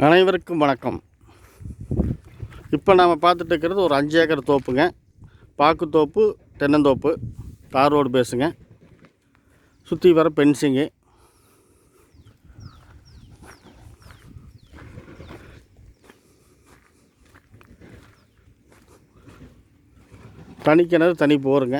அனைவருக்கும் வணக்கம். இப்போ நாம் பார்த்துட்டு இருக்கிறது ஒரு அஞ்சு ஏக்கர் தோப்புங்க. பாக்கு தோப்பு தென்னந்தோப்பு தார் ரோடு பேசுங்க. சுற்றி வர பென்சிங்கு தனி கிணறு தனி போருங்க.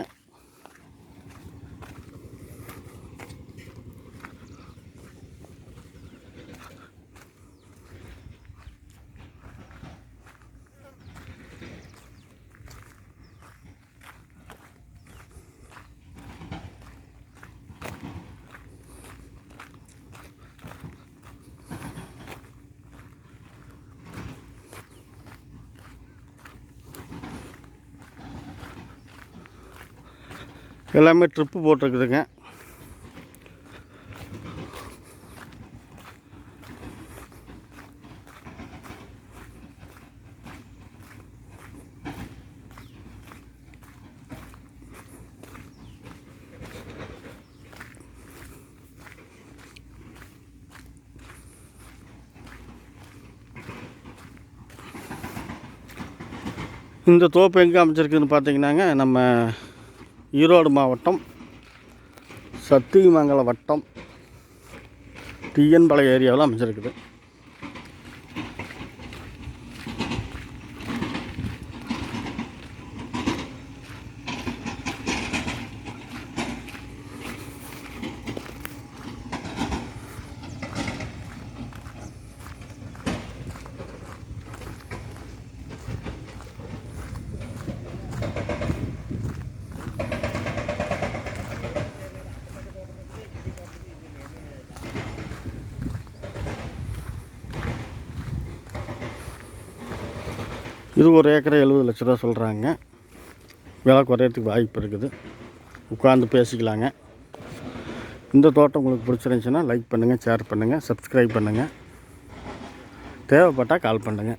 எல்லாமே ட்ரிப்பு போட்டிருக்குதுங்க. இந்த தோப்பு எங்கே அமைச்சிருக்குதுன்னு பார்த்தீங்கன்னாங்க நம்ம ஈரோடு மாவட்டம் சத்தியமங்கலம் வட்டம் டிஎன்பாளையம் ஏரியாவில் அமைஞ்சிருக்குது. இது ஒரு ஏக்கரை எழுபது லட்ச ரூபா சொல்கிறாங்க விலை குறையறதுக்கு வாய்ப்பு இருக்குது. உட்காந்து பேசிக்கலாங்க. இந்த தோட்டம் உங்களுக்கு பிடிச்சிருந்துச்சின்னா லைக் பண்ணுங்கள் ஷேர் பண்ணுங்கள் சப்ஸ்கிரைப் பண்ணுங்கள் தேவைப்பட்டால் கால் பண்ணுங்கள்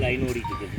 ಲಾಯಿನ್ ಓಡಿಟ್ಟಿದ್ದೀನಿ